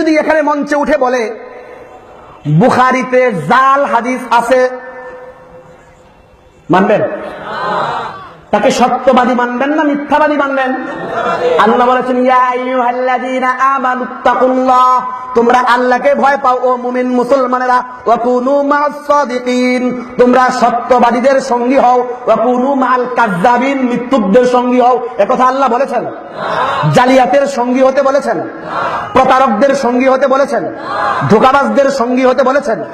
যদি এখানে মঞ্চে উঠে বলে বুখারিতে জাল হাদিস আছে মানবেন? তাকে সত্যবাদী মানবেন না মিথ্যাবাদী মানবেন? আল্লাহ বলেছেন তোমরা আল্লাহকে ভয় পাও, ও মুমিন মুসলমানেরা। ওয়া কুনু তোমরা সত্যবাদীদের সঙ্গী হও। ওয়া কুনু মা'আল কাযযাবিন। মিথ্যুকদের সঙ্গী হও। একথা আল্লাহ বলেছেন? জালিয়াতের সঙ্গী হতে বলেছেন? প্রতারকদের সঙ্গী হতে বলেছেন? ধোকাবাজদের সঙ্গী হতে বলেছেন?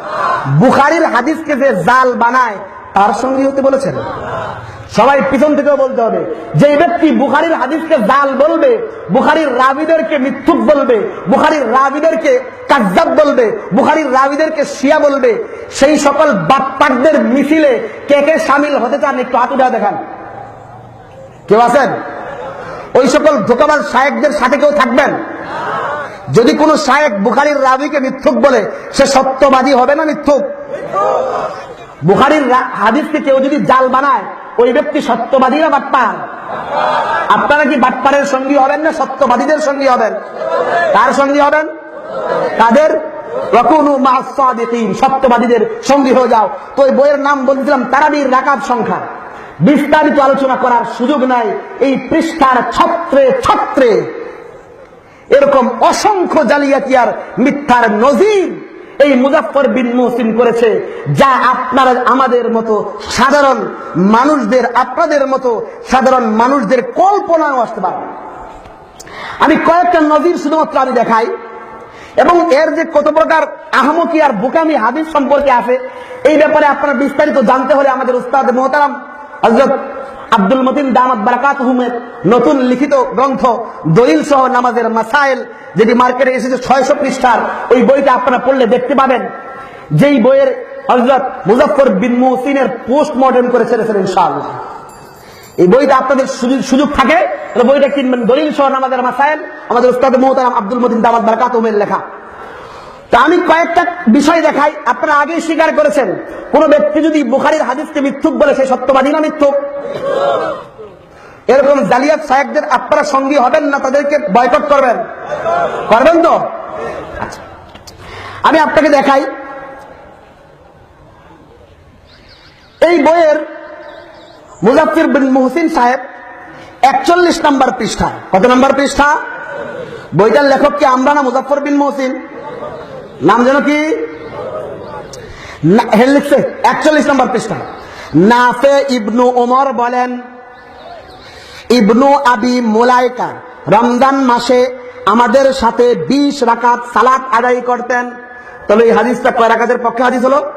বুখারীর হাদিসকে যে জাল বানায়, তার সঙ্গী হতে বলেছেন? সবাই পিছন থেকেও বলতে হবে যে ব্যক্তি বুখারির হাদিসকে জাল বলবে, বুখারির রাবিদেরকে মিথ্যুক বলবে, বুখারির রাবিদেরকে কাজ্জাব বলবে, বুখারির রাবিদেরকে শিয়া বলবে, সেই সকল বাপ্পাকদের মিছিলে কে কে সামিল হতে চান একটু উঠে দেখান। কেউ আছেন? ওই সকল ধোকাবাজ শায়েকদের সাথে কেউ থাকবেন? যদি কোন শায়েক বুখারির রাবিকে মিথ্যুক বলে, সে সত্যবাদী হবে না মিথ্যুক? বুখারির হাদিসকে কেউ যদি জাল বানায় ওই ব্যক্তি সত্যবাদী না বাটপার? আপনারা কি বাটপারের সঙ্গী হবেন না সত্যবাদীদের সঙ্গী হবেন? কার সঙ্গী হবেন? তাদের সত্যবাদীদের সঙ্গী হয়ে যাও। তো ওই বইয়ের নাম বলছিলাম তারাবির রাকাব সংখ্যা। বিস্তারিত আলোচনা করার সুযোগ নাই। এই পৃষ্ঠার ছত্রে ছত্রে এরকম অসংখ্য জালিয়াতিয়ার মিথ্যার নজির এই মুজাফর বিন মুহসিন করেছে, যা আপনারা আমাদের মতো সাধারণ মানুষদের, আপনাদের মতো সাধারণ মানুষদের কল্পনাও আসতে পারে আমি কয়েকটা নজির শুধুমাত্র আমি দেখাই, এবং এর যে কত প্রকার আহমকি আর বোকামি হাদিস সম্পর্কে আছে, এই ব্যাপারে আপনারা বিস্তারিত জানতে হলে আমাদের উস্তাদ মোহতারাম হজরত আব্দুল মতিন দামাত বারাকাত হুমের নতুন লিখিত গ্রন্থ দলিল সহ নামাজের মাসাইল, যেটি মার্কেটে এসেছে ছয়শো পৃষ্ঠার, ওই বইটা আপনারা পড়লে দেখতে পাবেন। যেই বইয়ের হজরত মুজফর বিন মুহসিনের পোস্ট মর্টেম করে ছেড়েছেন ইনশাআল্লাহ। এই বইটা আপনাদের সুযোগ থাকে বইটা কিনবেন দলিল সহ আমাদের মাসাইল, আমাদের উস্তাদ মোহতারাম আব্দুল মতিন দামাত বারাকাত হুমের লেখা। তা আমি কয়েকটা বিষয় দেখাই। আপনারা আগেই স্বীকার করেছেন। কোন ব্যক্তি যদি বুখারির হাদিসকে মিথ্যুক বলে, সে সত্যবাদী না মিথ্যুক? এরকম জালিয়াত সাহেবদের আপনারা সঙ্গী হবেন না, তাদেরকে বয়কট করবেন? করবেন তো? আচ্ছা। আমি আপনাকে দেখাই। এই বইয়ের মুজাফির বিন মুহসিন সাহেব একচল্লিশ নম্বর পৃষ্ঠা কত নম্বর পৃষ্ঠা? বইটার লেখক কি আমরা না মুজাফর বিন মহসিন? নাম যেন কি? লিখছে, একচল্লিশ নম্বর পৃষ্ঠা। নাফে ইবনু ওমর বলেন, ইবনু আবি মোলাইকা রমজান মাসে আমাদের সাথে বিশ রাকাত সালাত আদায় করতেন। তবে এই হাদিসটা কয় রাকাতের পক্ষে হাদিস হলো?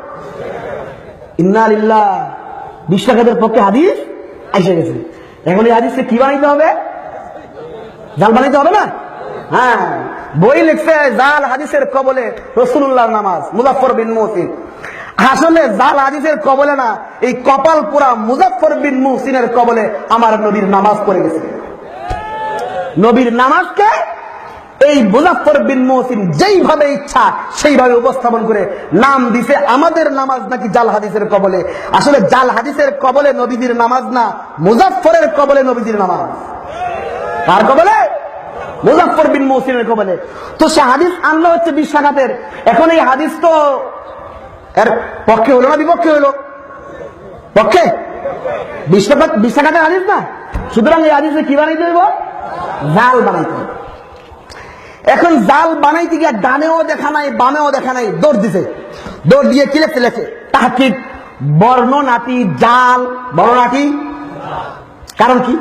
ইন্নালিল্লাহ বিশ রাকাতের পক্ষে হাদিস এসে গেছে। এখন এই হাদিসকে কি বানাইতে হবে? জাল বানাইতে হবে না? হ্যাঁ। বই লিখছে জাল হাদিসের কবলে রসুল্লাহর নামাজ মুজাফর বিন মুহসিন। আসলে জাল হাদিসের কবলে না, এই কপাল পুরা মুজাফর বিন মুহসিনের কবলে আমার নবীর নামাজ পড়ে গেছে। নবীর নামাজকে এই মুজাফর বিন মুহসিন যেইভাবে ইচ্ছা সেইভাবে উপস্থাপন করে নাম দিছে আমাদের নামাজ নাকি জাল হাদিসের কবলে। আসলে জাল হাদিসের কবলে নবীজির নামাজ না, মুজাফফরের কবলে নবীজির নামাজ। কার কবলে? মুজাফফর বিন মৌসিনের কবলে। তো সে হাদিস আনলো হচ্ছে বিশ্বাঘাতের এখন এই হাদিস তো এর পক্ষে হলো না বিপক্ষে হলো? পক্ষে? বিশ্বাঘাত বিশ্বাঘাতের হাদিস না? সুতরাং এই হাদিসে কি বানাইতে হইব? জাল বানাইতে এখন জাল বানাইতে গিয়ে ডানেও দেখা নাই, বামেও দেখা নাই, দৌড় দিছে। দৌড় দিয়ে কি লেখতে লেখে তাহাকিক বর্ণনাটি জাল। বর্ণনাটি কারণ কি?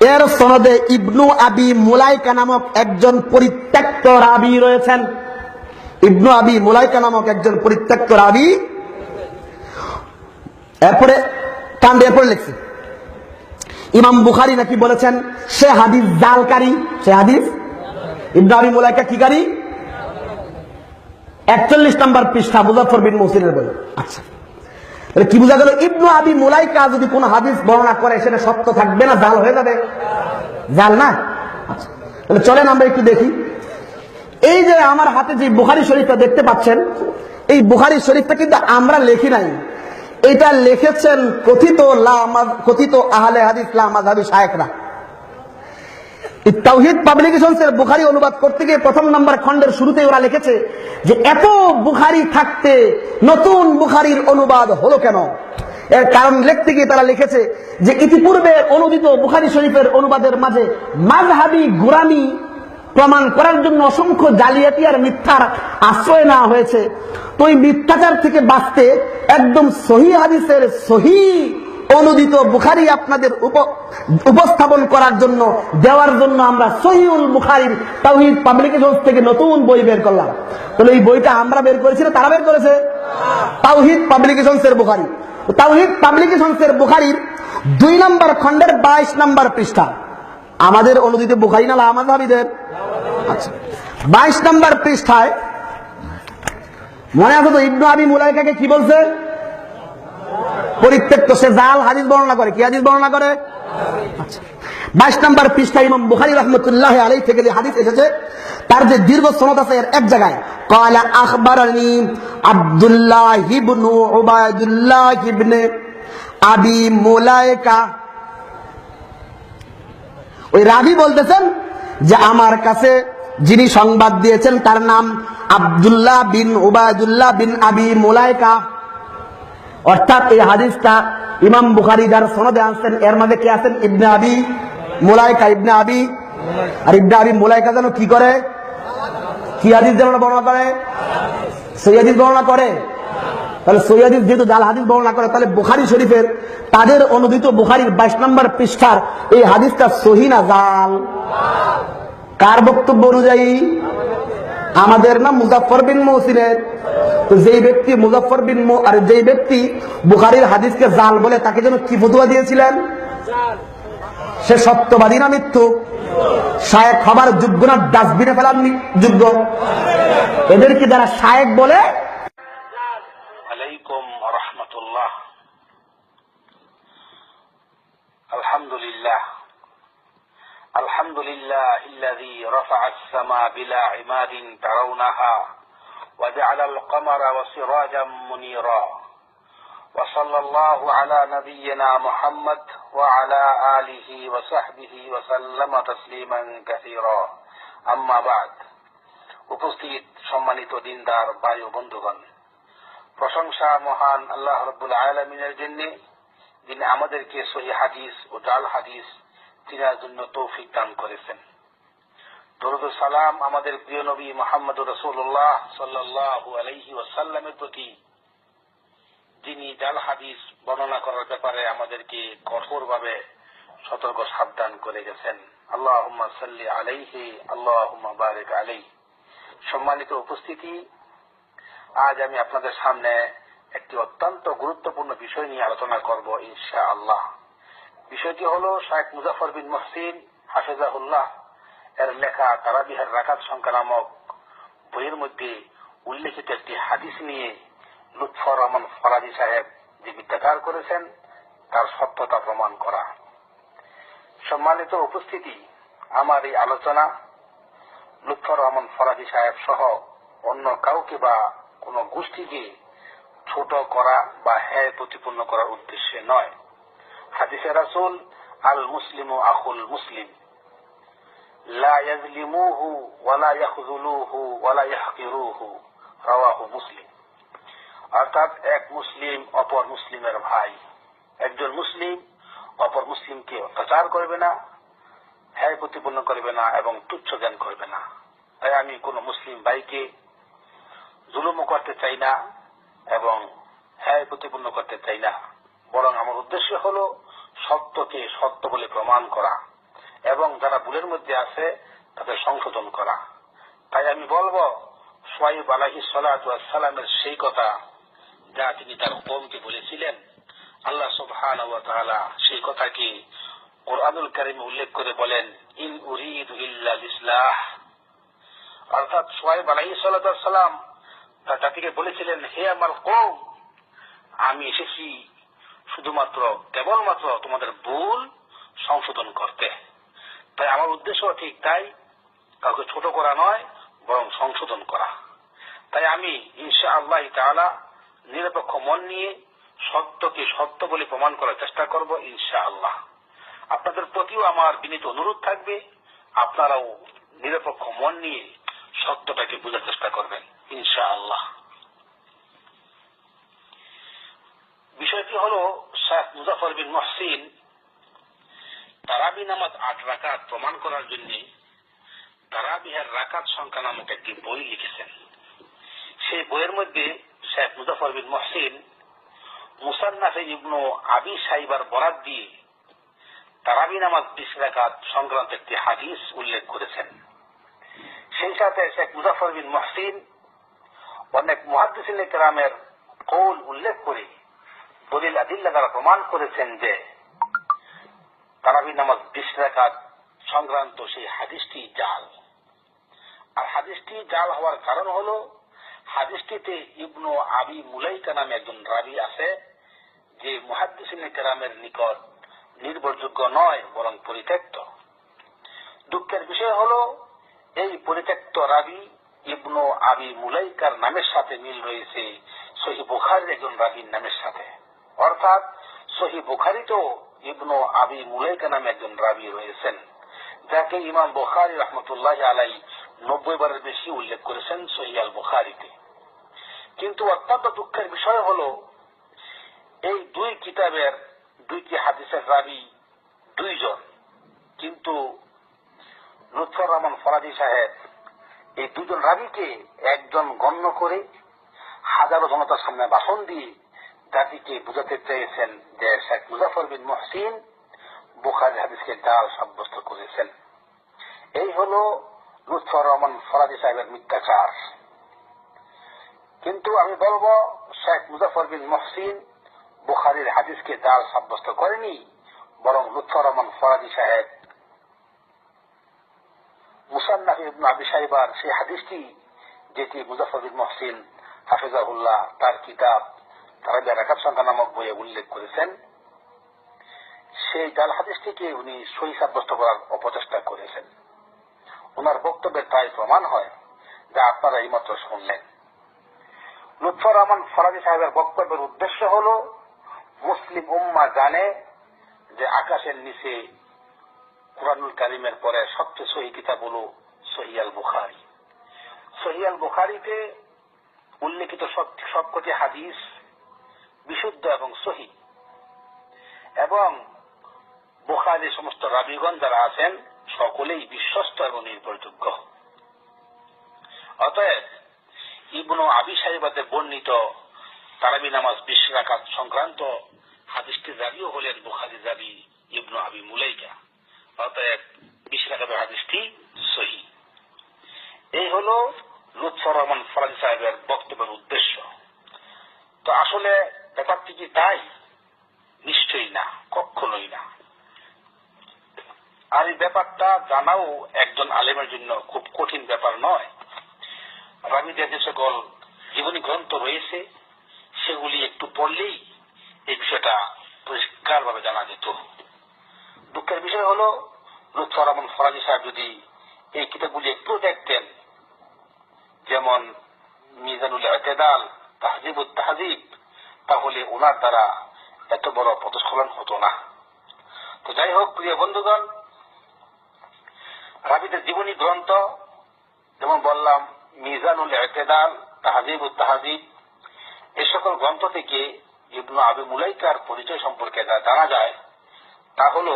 এর সনদে ইবনু আবি মুলাইকা নামক একজন পরিত্যক্ত রাবি রয়েছেন। ইবনু আবি মুলাইকা নামক একজন পরিত্যক্ত রাবি। এরপরে কান্দে এরপরে লিখছে। ইমাম বুখারি নাকি বলেছেন, সে হাদিস জালকারী সে হাদিস? ইবনু আবি মুলাইকা কি কারি? একচল্লিশ নম্বর পৃষ্ঠা মুজাফর বিন মুসিনের বলে আচ্ছা। তাহলে কি বোঝা গেল? ইবনু আবি মুলাইকা যদি কোন হাদিস বর্ণনা করে, সেটা সত্য থাকবে না? জাল হয়ে যাবে। জাল না? আচ্ছা তাহলে চলেন আমরা একটু দেখি। এই যে আমার হাতে যে বুখারি শরীফটা দেখতে পাচ্ছেন, এই বুখারি শরীফটা কিন্তু আমরা লেখি নাই। এটা লিখেছেন কথিত লা কথিত আহলে হাদিস লা মাযহাবি শায়েখরা। তাওহিদ পাবলিকেশনস এর বুখারি অনুবাদ করতে গিয়ে প্রথম নম্বর খণ্ডের শুরুতে ওরা লিখেছে যে এত বুখারি থাকতে নতুন বুখারির অনুবাদ হলো কেন? এর কারণ লিখতে গিয়ে তারা লিখেছে যে ইতিপূর্বে অনুদিত বুখারি শরীফের অনুবাদের মাঝে মাঝহাবি গুরামি প্রমাণ করার জন্য অসংখ্য জালিয়াতি আর মিথ্যার আশ্রয় নেওয়া হয়েছে। তো এই মিথ্যাচার থেকে বাঁচতে একদম সহি হাদিসের সহি অনুদিত বুখারি আপনাদের উপ- উপস্থাপন করার জন্য, দেওয়ার জন্য আমরা সহিউল বুখারির তাওহিদ পাবলিকেশন থেকে নতুন বই বের করলাম। তাহলে এই বইটা আমরা বের করেছি না তারা বের করেছে? তাওহিদ পাবলিকেশনস এর বুখারি। তাওহিদ পাবলিকেশনস এর বুখারির দুই নম্বর খণ্ডের বাইশ নম্বর পৃষ্ঠা। আমাদের অনুদিত বুখারি না আমাদ ভাবিদের আচ্ছা। বাইশ নম্বর পৃষ্ঠায় মনে আছে তো ইবনু আবি মুলাইকাকে কি বলছে? পরিত্যক্ত সে জাল হাদিস বর্ণনা করে। কি হাদিস বর্ণনা করে? আচ্ছা। বাইশ পৃষ্ঠা ইমাম রহমতুল্লাহ থেকে যে হাদিস এসেছে, তার যে দীর্ঘ সনদ আছে এর এক জায়গায় কয়লা আব্দুল্লাহ ইবনু ওবায়দুল্লাহ ইবনে আবি মোলায়কা ওই রাবি বলতেছেন যে, আমার কাছে যিনি সংবাদ দিয়েছেন, তার নাম আবদুল্লাহ বিন ওবায়দুল্লাহ বিন আবি মোলায়কা অর্থাৎ এই হাদিসটা ইমাম বুখারি যার সনদে আনছেন, এর মধ্যে কে আছেন? ইবনে আবি মুলাইকা, ইবনে আবি। আর ইবনে আবি মুলাইকা যেন কি করে? কি হাদিস যেন বর্ণনা করে? সৈয়াদিস বর্ণনা করে। তাহলে সৈয়াদিস যেহেতু জাল হাদিস বর্ণনা করে, তাহলে বুখারি শরীফের তাদের অনুদিত বুখারির বাইশ নম্বর পৃষ্ঠার এই হাদিসটা সহি না জাল? কার বক্তব্য অনুযায়ী? আমাদের না মুজাফর বিন মৌসিনের তো যেই ব্যক্তি মুজাফর বিন মৌ- আর যেই ব্যক্তি বুখারির হাদিসকে জাল বলে তাকে যেন কি ফতুয়া দিয়েছিলেন সে সত্যবাদী না মৃত্যু শায়েক হবার যোগ্য না ডাস্টবিনে ফেলার নি- যোগ্য এদেরকে যারা শায়েক বলে عليكم ورحمة الله الحمد لله الحمد لله الذي رفع السماء بلا عماد ترونها وجعل القمر وسراجا منيرا وصلى الله على نبينا محمد وعلى آله وصحبه وسلم تسليما كثيرا أما بعد উপস্থিত সম্মানিত দিনদার বায়ু বন্ধুগণ প্রশংসা মহান আল্লাহ রব্বুল আলমিনের জন্য যিনি আমাদেরকে সহি হাদিস ও জাল হাদিস চিনার জন্য তৌফিক দান করেছেন দরুদ সালাম আমাদের প্রিয় নবী মোহাম্মদ রসুল্লাহ সাল্লাহ আলহি ওয়াসাল্লামের প্রতি, যিনি জাল হাদিস বর্ণনা করার ব্যাপারে আমাদেরকে কঠোরভাবে সতর্ক সাবধান করে গেছেন। আল্লাহ সাল্লি আলাইহি আল্লাহ বারেক আলাই সম্মানিত উপস্থিতি, আজ আমি আপনাদের সামনে একটি অত্যন্ত গুরুত্বপূর্ণ বিষয় নিয়ে আলোচনা করব ইনশা আল্লাহ বিষয়টি হল শাহেখ মুজাফর বিন মহসিন, হাফেজাহুল্লাহ। এর লেখা তারাবিহার রাকাত সংখ্যা নামক বইয়ের মধ্যে উল্লেখিত একটি হাদিস নিয়ে লুৎফর রহমান ফরাজি সাহেব যে বিদ্যাকার করেছেন, তার সত্যতা প্রমাণ করা। সম্মানিত উপস্থিতি, আমার এই আলোচনা লুৎফর রহমান ফরাজি সাহেব সহ অন্য কাউকে বা কোন গোষ্ঠীকে ছোট করা বা হ্যায় প্রতিপন্ন করার উদ্দেশ্যে নয়। হাদিসে রাসুল আল মুসলিম আখুল মুসলিম। লা ইয়াজলিমুহু ওয়ালা ইয়াখযুলুহু ওয়ালা ইয়াহকিরুহু, রাওয়াহু মুসলিম। অর্থাৎ এক মুসলিম অপর মুসলিমের ভাই। একজন মুসলিম অপর মুসলিমকে অত্যাচার করবে না হ্যায় প্রতিপন্ন করবে না এবং তুচ্ছ জ্ঞান করবে না। তাই আমি কোন মুসলিম ভাইকে জুলুমও করতে চাই না এবং হ্যায় প্রতিপন্ন করতে চাই না। বরং আমার উদ্দেশ্য হল সত্যকে সত্য বলে প্রমাণ করা। এবং যারা ভুলের মধ্যে আছে, তাদের সংশোধন করা। তাই আমি বলব, সোয়াইব আলাহি সালামের সেই কথা যা তিনি তার কমকে বলেছিলেন। আল্লাহ সুবহান সেই কথাকে কোরআনুল কারিমে উল্লেখ করে বলেন, ইন উরিদ ইসলাহ অর্থাৎ সোয়াইব আলাহি সালাম তার জাতিকে বলেছিলেন, হে আমার কম, আমি এসেছি শুধুমাত্র কেবলমাত্র তোমাদের ভুল সংশোধন করতে। তাই আমার উদ্দেশ্য ঠিক তাই, কাউকে ছোট করা নয়, বরং সংশোধন করা। তাই আমি ইনশা আল্লাহ তাআলা, নিরপেক্ষ মন নিয়ে সত্যকে সত্য বলে প্রমাণ করার চেষ্টা করব ইনশা আল্লাহ আপনাদের প্রতিও আমার বিনীত অনুরোধ থাকবে, আপনারাও নিরপেক্ষ মন নিয়ে সত্যটাকে বোঝার চেষ্টা করবেন ইনশা আল্লাহ বিষয়টি হল শেখ মুজাফর বিন মহসিন তারাবি নামাজ আট রাকাত প্রমাণ করার জন্য তারাবিহের রাকাত সংখ্যা নামক একটি বই লিখেছেন। সেই বইয়ের মধ্যে শেখ মুজাফর বিন মহসিন, মুসান্নাফে ইবনু আবি সাইবার বরাদ দিয়ে তারাবি নামাজ বিশ রাকাত সংক্রান্ত একটি হাদিস উল্লেখ করেছেন। সেই সাথে শেখ মুজাফর বিন মহসিন অনেক মহাদিসিন কেরামের কৌল উল্লেখ করে দলিল আদিল্লা দ্বারা প্রমাণ করেছেন যে তারাবি নামাজ বিশ রাকাত সংক্রান্ত সেই হাদিসটি জাল। আর হাদিসটি জাল হওয়ার কারণ হল, হাদিসটিতে ইবনু আবি মুলাইকা নামে একজন রাবি আছে, যে মুহাদ্দিসিন কেরামের নিকট নির্ভরযোগ্য নয়, বরং পরিত্যক্ত। দুঃখের বিষয় হল, এই পরিত্যক্ত রাবি ইবনু আবি মুলাইকার নামের সাথে মিল রয়েছে সহি বুখারির একজন রাবির নামের সাথে। অর্থাৎ সহি বুখারিতেও ইবনু আবি মুলাইকা নামে একজন রাবি রয়েছেন, যাকে ইমাম বুখারি রহমতুল্লাহ আলাই নব্বই বারের বেশি উল্লেখ করেছেন সহি আল বুখারিতে। কিন্তু অত্যন্ত দুঃখের বিষয় হল, এই দুই কিতাবের, দুইটি হাদিসের রাবি দুইজন। কিন্তু লুৎফর রহমান ফরাজি সাহেব এই দুজন রাবিকে একজন গণ্য করে হাজারো জনতার সামনে ভাষণ দিয়ে জাতিকে বুঝাতে চেয়েছেন যে শেখ মুজাফর বিন মহসিন বুখারি হাদিসকে জাল সাব্যস্ত করেছেন। এই হল লুৎফর রহমান ফরাজি সাহেবের মিথ্যাচার। কিন্তু আমি বলব, শেখ মুজাফর বিন মহসিন বুখারির হাদিসকে জাল সাব্যস্ত করেনি, বরং লুৎফর রহমান ফরাজি সাহেব। মুসান্নাফ ইবনু আবি সাহেবার সেই হাদিসটি, যেটি মুজাফর বিন মহসিন হাফিজাহুল্লাহ তার কিতাব তারা রাকাব সংখ্যা নামক বইয়ে উল্লেখ করেছেন, সেই জাল হাদিসটিকে উনি সহি সাব্যস্ত করার অপচেষ্টা করেছেন। ওনার বক্তব্যের তাই প্রমাণ হয় যা আপনারা এইমাত্র শুনলেন। লুৎফর রহমান ফরাজি সাহেবের বক্তব্যের উদ্দেশ্য হল, মুসলিম উম্মা জানে যে আকাশের নিচে কোরআনুল কারিমের পরে সবচেয়ে সহি কিতাব হল সহিয়াল বুখারি। সহিয়াল বুখারিতে উল্লেখিত সবকটি হাদিস বিশুদ্ধ এবং সহি। এবং বুখারি সমস্ত রাবিগণ যারা আছেন, সকলেই বিশ্বস্ত এবং নির্ভরযোগ্য। অতএব ইবনু আবি সাহেবাদের বর্ণিত তারাবি নামাজ বিশ রাকাত সংক্রান্ত হাদিসটির রাবিও হলেন বুখারি রাবি ইবনু আবি মুলাইকা। অতএব বিশ রাকাতের হাদিসটি সহি। এই হল লুৎফর রহমান ফরাজি সাহেবের বক্তব্যের উদ্দেশ্য। তো আসলে ব্যাপারটি কি তাই? নিশ্চয়ই না কখনোই না। আর এই ব্যাপারটা জানাও একজন আলেমের জন্য খুব কঠিন ব্যাপার নয়। রাবিদের যে সকল জীবনী গ্রন্থ রয়েছে, সেগুলি একটু পড়লেই এই বিষয়টা পরিষ্কার ভাবে জানা যেত। দুঃখের বিষয় হল লুৎফর রহমান ফরাজি সাহেব যদি এই কিতাবগুলি একটু দেখতেন, যেমন মিজানুল এতেদাল তাহজিব তাহজিব তাহলে ওনার দ্বারা এত বড় পদস্খলন হতো না। তো যাই হোক, প্রিয় বন্ধুগণ, রাবিদের জীবনী গ্রন্থ, যেমন বললাম, মিজানুল এতেদাল, তাহাজিব তাহাজিব, এ সকল গ্রন্থ থেকে ইবনু আবি মুলাইকার পরিচয় সম্পর্কে যা জানা যায়, তা হল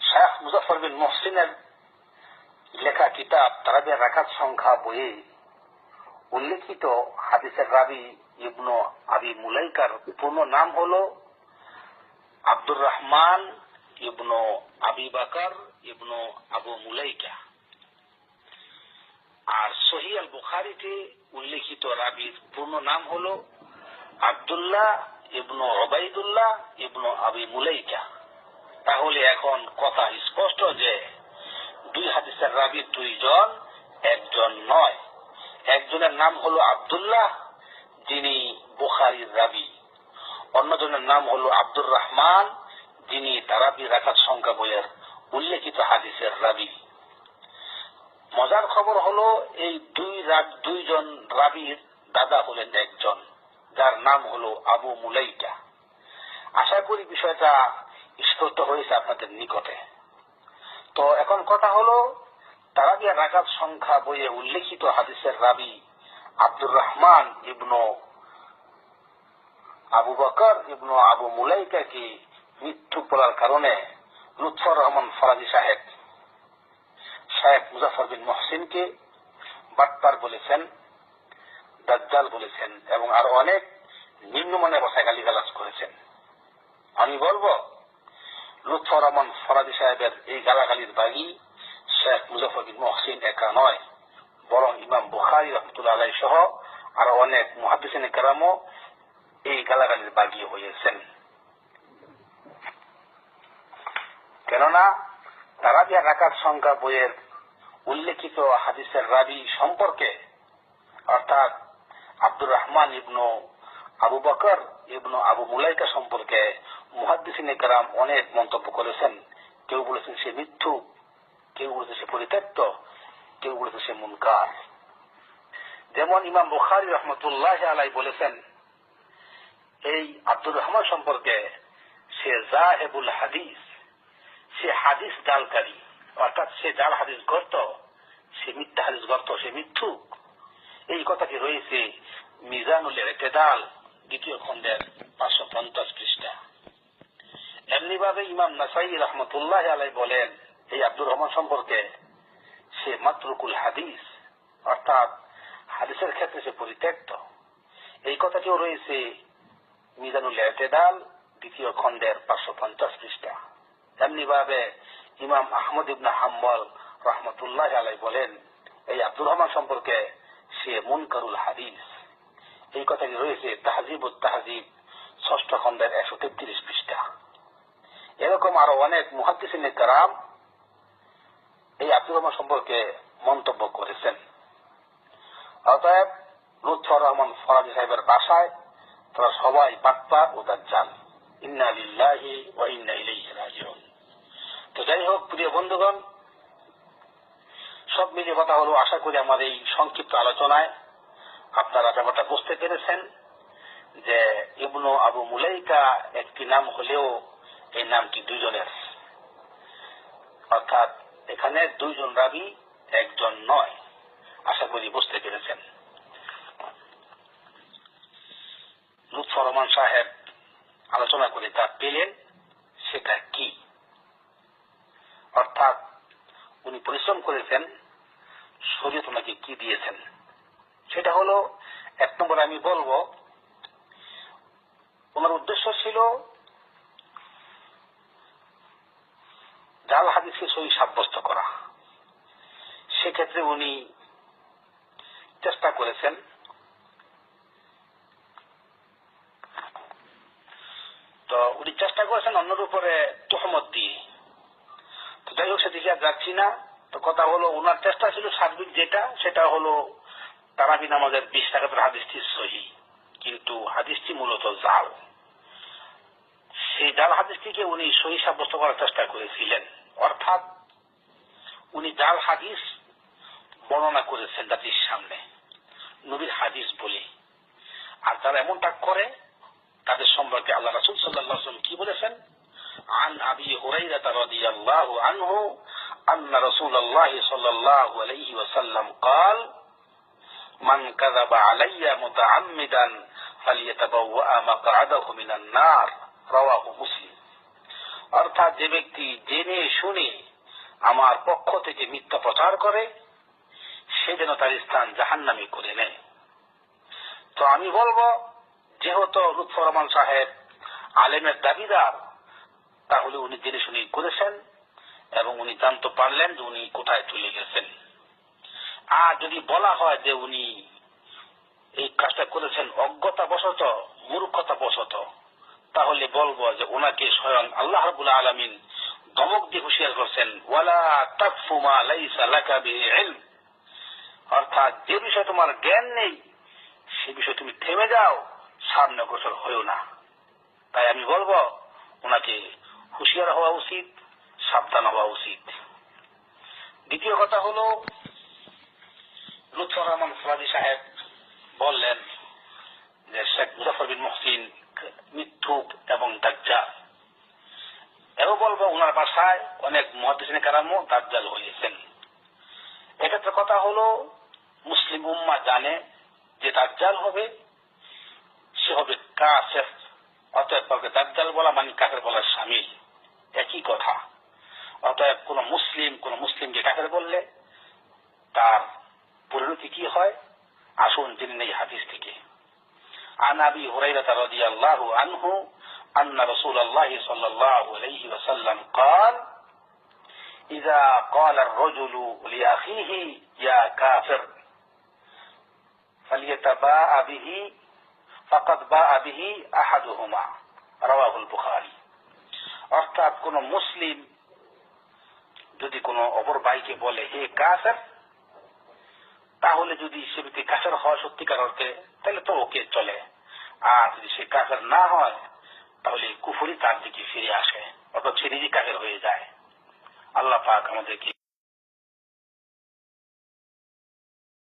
শেখ মুজফর বিন মোহসিনের লেখা কিতাব তারাবিয়ার রাখাত সংখ্যা বইয়ে উল্লেখিত হাদিসের রাবি ইবনু আবি মুলাইকার পূর্ণ নাম হল আব্দুর রহমান ইবনু আবি বাকার ইবনু আবু মুলাইকা। আর সহি আল বুখারিতে উল্লেখিত রাবির পূর্ণ নাম হল আবদুল্লাহ ইবনু ওবাইদুল্লাহ ইবনু আবি মুলাইকা। তাহলে এখন কথা স্পষ্ট যে দুই হাদিসের রাবি দুইজন, একজন নয়। একজনের নাম হল আবদুল্লাহ, যিনি বুখারির রাবি। অন্যজনের নাম হল আব্দুর রহমান, যিনি তারাবি রাখার সংখ্যা বইয়ের উল্লেখিত হাদিসের রাবি। মজার খবর হল, এই দুই দুইজন রাবির দাদা হলেন একজন, যার নাম হল আবু মুলাইকা। আশা করি বিষয়টা স্পষ্ট হয়েছে আপনাদের নিকটে। তো এখন কথা হলো তারাবিয়া রাকাত সংখ্যা বইয়ে উল্লেখিত হাদিসের রাবি আব্দুর রহমান ইবনু আবু বকর ইবনু আবু মুলাইকাকে মৃত্যু বলার কারণে লুৎফর রহমান ফরাজি সাহেব সাহেব মুজাফর বিন মহসিনকে বাটপার বলেছেন, দাজ্জাল বলেছেন এবং আরও অনেক নিম্নমানের ভাষায় গালিগালাজ করেছেন। আমি বলব, লুৎফর রহমান ফরাজি সাহেবের এই গালাগালির বাগি শেখ মুজাফর বিন মহসিন একা নয় বরং ইমাম বুখারি রহমতুল্লাহ আলাই সহ আরও অনেক মহাদিসিন কেরামও এই গালাগালির বাগি হয়েছেন। কেননা, তারা যে রাকাত সংখ্যা বইয়ের উল্লেখিত হাদিসের রাবি সম্পর্কে, অর্থাৎ আব্দুর রহমান ইবনু আবু বকর ইবনু আবু মুলাইকা সম্পর্কে মুহাদ্দিসিন কেরাম অনেক মন্তব্য করেছেন। কেউ বলেছেন সে মিথ্যু কেউ বলেছে পরিত্যক্ত, কেউ বলেছে মুনকার। যেমন ইমাম বুখারি রহমতুল্লাহ আলাই বলেছেন, এই আব্দুর রহমান সম্পর্কে সে জাহেবুল হাদিস, সে হাদিস জালকারী, অর্থাৎ সে জাল হাদিস গর্ত, সে মিথ্যা হাদিস গর্ত, সে মিথ্যুক। এই কথাটি রয়েছে মিজানুল এতেদাল দ্বিতীয় খণ্ডের পাঁচশো পঞ্চাশ পৃষ্ঠা। এমনিভাবে ইমাম নাসাই রহমতুল্লাহ আলাই বলেন এই আব্দুর রহমান সম্পর্কে সে মাতরুকুল হাদিস, অর্থাৎ হাদিসের ক্ষেত্রে সে পরিত্যক্ত। এই কথাটিও রয়েছে মিজানুল এতেদাল দ্বিতীয় খণ্ডের পাঁচশো পঞ্চাশ পৃষ্ঠা। এমনি ভাবে ইমাম আহমদ ইবনা হাম্বল রহমতুল্লাহ আলাই বলেন, এই আব্দুর রহমান সম্পর্কে সে মুনকারুল হাদিস। এই কথাটি রয়েছে তাহজিব ও তাহজিব, ষষ্ঠ খণ্ডের একশো তেত্রিশ পৃষ্ঠা। এরকম আরও অনেক মুহাদ্দিসিন কারাম এই আব্দুর সম্পর্কে মন্তব্য করেছেন। অতএব লুৎফর রহমান ফরাজি সাহেবের বাসায় তারা সবাই বাটপার ও দাজ্জাল। ইন্না তো যাই হোক, প্রিয় বন্ধুগণ, সব মিলিয়ে কথা হলো, আশা করি আমার এই সংক্ষিপ্ত আলোচনায় আপনারা ব্যাপারটা বুঝতে পেরেছেন যে ইবনু আবু মুলাইকা একটি নাম হলেও এই নামটি দুজনের। অর্থাৎ এখানে দুইজন রাবি, একজন নয়। আশা করি বুঝতে পেরেছেন। লুৎফর রহমান সাহেব আলোচনা করে তা পেলেন, সেটা কি? অর্থাৎ উনি পরিশ্রম করেছেন, শরীয়ত ওনাকে কি দিয়েছেন? সেটা হলো, এক নম্বর আমি বলব, ওনার উদ্দেশ্য ছিল জাল হাদিসকে সই সাব্যস্ত করা। সেক্ষেত্রে উনি চেষ্টা করেছেন তো উনি চেষ্টা করেছেন অন্যের উপরে তোহমত দিয়ে। তো যাই হোক, সেদিকে আর যাচ্ছি না। তো কথা হলো ওনার চেষ্টা ছিল সার্বিক যেটা, সেটা হলো তারাবি নামাজের বিশ টাকাতের হাদিসটি সহি। কিন্তু হাদিসটি মূলত জাল। জাল হাদিসটিকে উনি সহি সাব্যস্ত করার চেষ্টা করেছিলেন অর্থাৎ উনি জাল হাদিস বর্ণনা করেছেন জাতির সামনে নবীর হাদিস বলে আর যারা এমনটা করে তাদের সম্পর্কে আল্লাহ রাসুল সাল্লাহ কি বলেছেন عن أبي هريرة رضي الله عنه أن رسول الله صلى الله عليه وسلم قال من كذب علي متعمدا فليتبوأ مقعده من النار রওয়াহু মুসলিম। অর্থাৎ যে ব্যক্তি জেনে শুনে আমার পক্ষ থেকে মিথ্যা প্রচার করে, সে যেন তার স্থান জাহান্নামি করে নেয়। তো আমি বলব, যেহেতু লুৎফর রহমান সাহেব আলেমের দাবিদার, তাহলে উনি জেনে শুনে করেছেন এবং উনি জানতে পারলেন যে উনি কোথায় চলে গেছেন। আর যদি বলা হয় যে উনি এই কাজটা করেছেন অজ্ঞতা বশত মূর্খতা বশত তাহলে বলব যে ওনাকে স্বয়ং আল্লাহ রবুল আলমিন ধমক দিয়ে হুশিয়ার করছেন, ওয়ালা অর্থাৎ যে বিষয়ে তোমার জ্ঞান নেই, সে বিষয়ে তুমি থেমে যাও, সামনে গোসর হয়েও না। তাই আমি বলব ওনাকে হুশিয়ার হওয়া উচিত, সাবধান হওয়া উচিত। দ্বিতীয় কথা হল, লুৎফর রহমান সাহেব বললেন যে শেখ মুজাফর বিন মহসিন মিথ্যুক এবং দাজ্জা প্রায় অনেক মহাদিসিন কারামও দাজ্জাল হয়েছেন এক্ষেত্রে কথা হলো, মুসলিম উম্মা জানে যে দাজ্জাল হবে, সে হবে কাফের। অতএব কাউকে দাজ্জাল বলা মানে কাফের বলার সামিল একই কথা। অতএব কোন মুসলিম, কোন মুসলিমকে কাফের বললে তার পরিণতি কি হয়? আসুন জেনে নেই হাদিস থেকে। عن ابي هريره رضي الله عنه ان رسول الله صلى الله عليه وسلم قال اذا قال الرجل لاخيه يا كافر فليتباء به فقد باء به احدهما رواه البخاري অর্থাৎ কোন মুসলিম যদি কোনো অপর ভাইকে বলে হে কাফের তাহলে যদি সে ব্যক্তি কাফের হয় সত্যিকার অর্থে, তাহলে তো ওকে চলে। আর যদি সে কাফের না হয়, তাহলে কুফুরি তার দিকে ফিরে আসে, অর্থাৎ সে নিজে কাফের হয়ে যায়। আল্লাহ পাক আমাদেরকে